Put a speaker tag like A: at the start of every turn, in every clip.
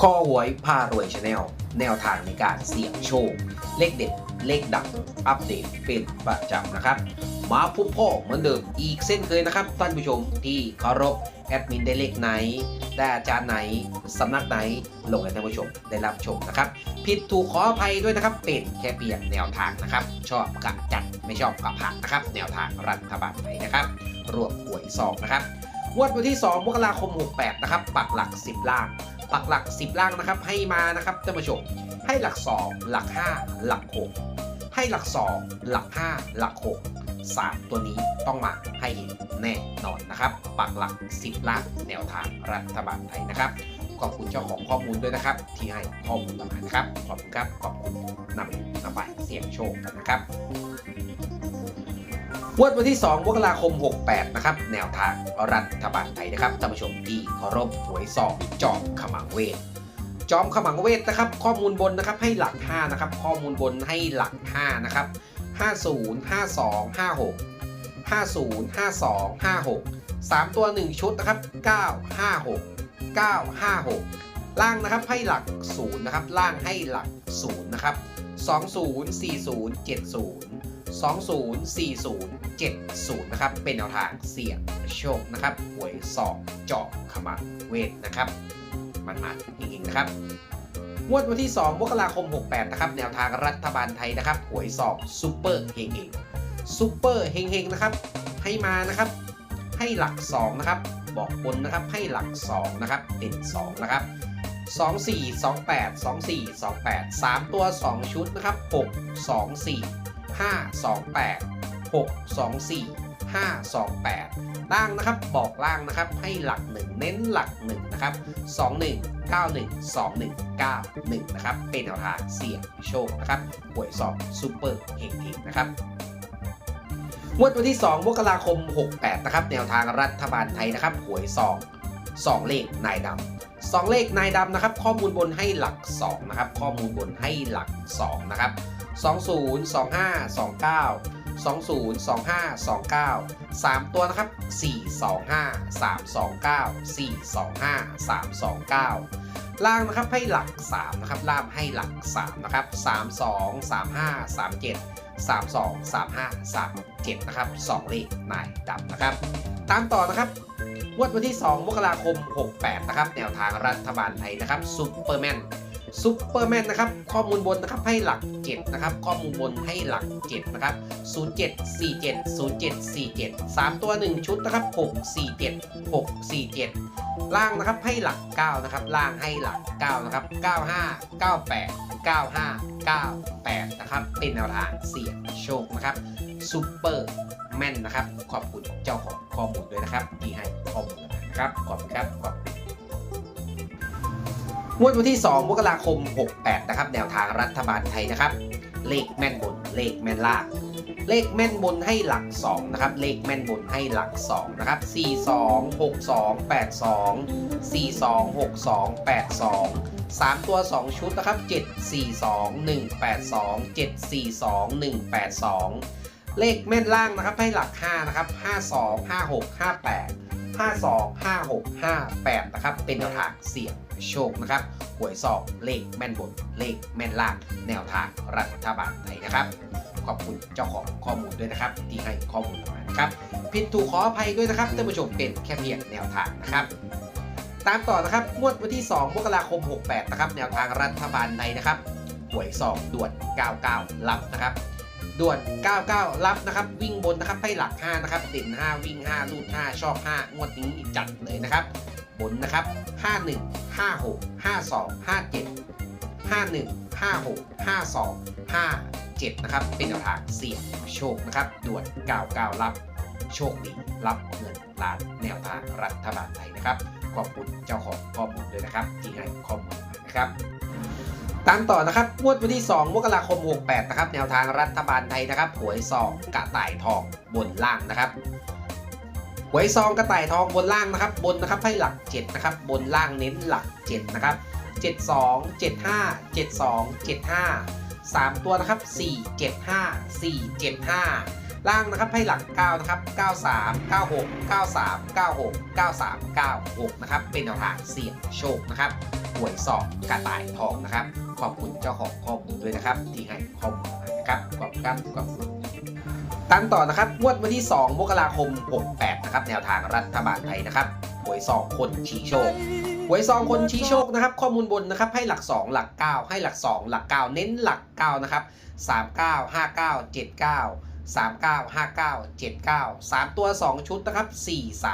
A: ข้อหวยพารวยชาแนลแนวทางในการเสี่ยงโชค เลขเด็ด เลขดังอัปเดตเป็นประจำนะครับ มาพบพ่อเหมือนเดิมอีกเส้นเคยนะครับท่านผู้ชมที่เคารพแอดมินได้เลขไหน ได้อาจารย์ไหน สำนักไหน ลงให้ท่านผู้ชมได้รับชมนะครับ ผิดถูกขออภัยด้วยนะครับ เป็นแค่เพียงแนวทางนะครับ ชอบกับจัดไม่ชอบกับผ่านนะครับ แนวทางรัฐบาลไทยนะครับ รวมหวยซองนะครับ วดวันที่ 2 มกราคม 68 นะครับ ปักหลัก 10 ล่าง ปักหลัก 10 ล่างนะครับ ให้มานะครับท่านผู้ชม ให้หลัก 2 หลัก 5 หลัก 6 ให้หลัก 2 หลัก 5 หลัก 6 3 ตัวนี้ต้องมาให้เห็นแน่นอนนะครับ ปักหลัก 10 ล่างแนวทางรัฐบาลไทยนะครับ ขอบคุณเจ้าของข้อมูลด้วยนะครับ ที่ให้ข้อมูลมานะครับ ขอบคุณครับ ขอบคุณนำนำไปเสี่ยงโชคกันนะครับ วดวันที่ 2มกราคม 68 นะครับ แนวทางรัฐบาลไทยนะครับท่านผู้ชมที่เคารพหวยซองจอมขมังเวทจอมขมังเวทนะครับ ข้อมูลบนนะครับให้หลัก 5 นะครับ ข้อมูลบนให้หลัก 5 นะครับ 50 52 56 50 52 56 3 ตัว 1 ชุดนะครับ 9 56 956 ล่างนะครับให้หลัก 0 นะครับ ล่างให้หลัก 0 นะครับ 20 40 70 20 40 70 นะครับ เป็นแนวทางเสี่ยงโชคนะครับ หวยสองเจาะขมังเวทนะครับ มันมาจริงๆนะครับงวดวันที่ 2 มกราคม 68 นะครับ แนวทางรัฐบาลไทยนะครับ หวยสอบซูเปอร์เฮงเฮงซูเปอร์เฮงเฮงนะครับ ให้มานะครับ ให้หลัก 2 นะครับ บอกบนนะครับ ให้หลัก 2 นะครับเด่น2นะครับ 2 4 2 8 2 4 2 8 3 ตัว 2 ชุดนะครับ 6 2 4 5 2 8 6 2 4 5 2 8 ล่างนะครับบอกล่างนะครับให้หลัก 1 เน้นหลัก1นะครับ21 91 21 91นะครับเป็นแนวทางเสี่ยงโชคนะครับหวยสอบซูเปอร์เฮงเฮงนะครับงวดวันที่ 2 มกราคม 68 นะครับ แนวทางรัฐบาลไทยนะครับ หวยซอง2 เลขนายดำ2 เลขนายดำนะครับ ข้อมูลบนให้หลัก 2 นะครับ ข้อมูลบนให้หลัก 2 นะครับ 20 25 29 20 25 29 3 ตัวนะครับ 425 329 425 329 ล่างนะครับให้หลัก 3 นะครับ ล่างให้หลัก 3 นะครับ 32 35 37 32 35 37 นะครับ 2 เลขนายดำนะครับ ตามต่อนะครับวดวันที่ 2 มกราคม 68 นะครับ แนวทางรัฐบาลไทยนะครับซุปเปอร์แมน ซุปเปอร์แมนนะครับข้อมูลบนนะครับให้หลัก7นะครับข้อมูลบนให้หลัก7นะครับ0747 0747 3 ตัว 1 ชุดนะครับ647 647 ล่างนะครับให้หลัก9นะครับล่างให้หลัก9นะครับ95 98 95 98นะครับเป็นแนวทางเสี่ยงโชคนะครับซูเปอร์แมนนะครับขอบคุณเจ้าของข้อมูลด้วยนะครับที่ให้ข้อมูลนะครับขอบคุณครับขอบ งวดวันที่ 2 มกราคม 68 นะครับ แนวทางรัฐบาลไทยนะครับ เลขแม่นบน เลขแม่นล่าง เลขแม่นบนให้หลัก 2 นะครับ เลขแม่นบนให้หลัก 2 นะครับ 42 62 82 42 62 82 3 ตัว 2 ชุดนะครับ 742 182 742 182 เลขแม่นล่างนะครับให้หลัก 5 นะครับ 52 56 58 52 56 58 นะครับ เป็นแนวทางเสี่ยง โชคนะครับหวยสอบเลขแม่นบนเลขแม่นล่าง แนวทางรัฐบาลไทยนะครับ ขอบคุณเจ้าของข้อมูลด้วยนะครับ ที่ให้ข้อมูลมานะครับผิดถูกขออภัยด้วยนะครับท่านผู้ชมเป็นแค่เพียงแนวทางนะครับตามต่อนะครับงวดวันที่ 2 มกราคม 68 นะครับ แนวทางรัฐบาลไทยนะครับ หวยสอบด่วน 99 รับนะครับ ด่วน 99 รับนะครับ วิ่งบนนะครับให้หลัก 5 นะครับเด่น5 วิ่ง5ลูด 5 ชอบ 5 งวดนี้จัดเลยนะครับ บนนะครับ 51 56 52 57 51 56 52 57 นะครับ เป็นแนวทางเสี่ยงโชคนะครับด่วน99รับ โชคดีรับเงินล้านแนวทางรัฐบาลไทยนะครับ ขอบคุณเจ้าของข้อมูลด้วยนะครับ ที่ให้ข้อมูลนะครับตามต่อนะครับงวดวันที่ 2 มกราคม 68 นะครับ แนวทางรัฐบาลไทยนะครับหวยซองกระต่ายทองบนล่างนะครับ หวยซองกระต่ายทองบนล่างนะครับ บนนะครับให้หลัก 7 นะครับ บนล่างเน้นหลัก 7 นะครับ 72 75 72 75 3 ตัวนะครับ 4 75 4 75 ล่างนะครับให้หลัก 9 นะครับ 93 96 93 96 93 96 นะครับ เป็นแนวทางเสี่ยงโชคนะครับหวยสอบกระต่ายทองนะครับ ขอบคุณเจ้าของข้อมูลด้วยนะครับ ที่ให้ข้อมูลนะครับ ขอบคุณครับขอบคุณ ตามต่อนะครับงวดวันที่ 2 มกราคม 68 นะครับ แนวทางรัฐบาลไทยนะครับหวยสอบคนชี้โชคหวยซองคนชี้โชคนะครับ ข้อมูลบนนะครับ ให้หลัก 2 หลัก 9 ให้หลัก 2 หลัก 9 เน้นหลัก 9 นะครับ 39 59 79 39 59 79 3 ตัว 2 ชุดนะครับ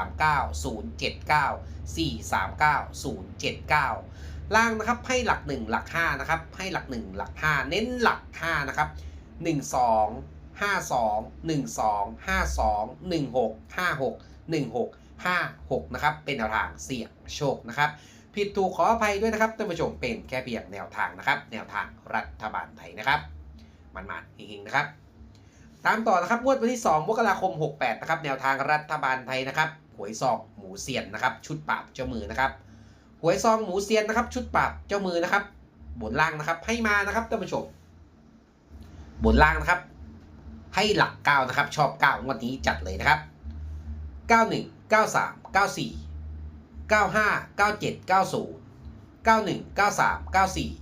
A: 439 079 439 079 ล่างนะครับให้หลัก 1 หลัก 5 นะครับ ให้หลัก 1 หลัก 5 เน้นหลัก 5 นะครับ 12 52 12 52 16 56 16 56 นะครับ เป็นแนวทางเสี่ยงโชคนะครับ ผิดถูกขออภัยด้วยนะครับท่านผู้ชมเป็นแค่เพียงแนวทางนะครับ แนวทางรัฐบาลไทยนะครับ มันมาเฮงๆนะครับ ตามต่อนะครับงวดวันที่2มกราคม 68 นะครับ แนวทางรัฐบาลไทยนะครับหวยซองหมูเซียนนะครับ ชุดปราบเจ้ามือนะครับหวยซองหมูเซียนนะครับ ชุดปราบเจ้ามือนะครับบนล่างนะครับให้มานะครับท่านผู้ชมบนล่างนะครับ ให้หลัก 9 นะครับ ชอบ 9 งวดนี้จัดเลยนะครับ 91 93 94 95 97 90 91 93 94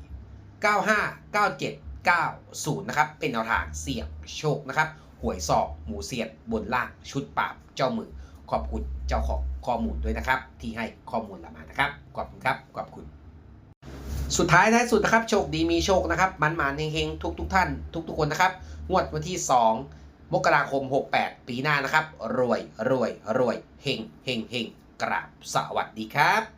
A: 95 97 90 นะครับ เป็นแนวทางเสี่ยงโชคนะครับหวยสอบหมูเสียดบนล่างชุดปราบเจ้ามือ ขอบคุณเจ้าของข้อมูลด้วยนะครับ ที่ให้ข้อมูลเรามานะครับ ขอบคุณครับ ขอบคุณ สุดท้ายท้ายสุดนะครับ โชคดีมีโชคนะครับมันหมานเฮงๆ ทุกทุกท่าน ทุกทุกคนนะครับงวดวันที่ 2 มกราคม 68 ปีหน้านะครับ รวยรวยรวยเฮงเฮงเฮงกราบสวัสดีครับ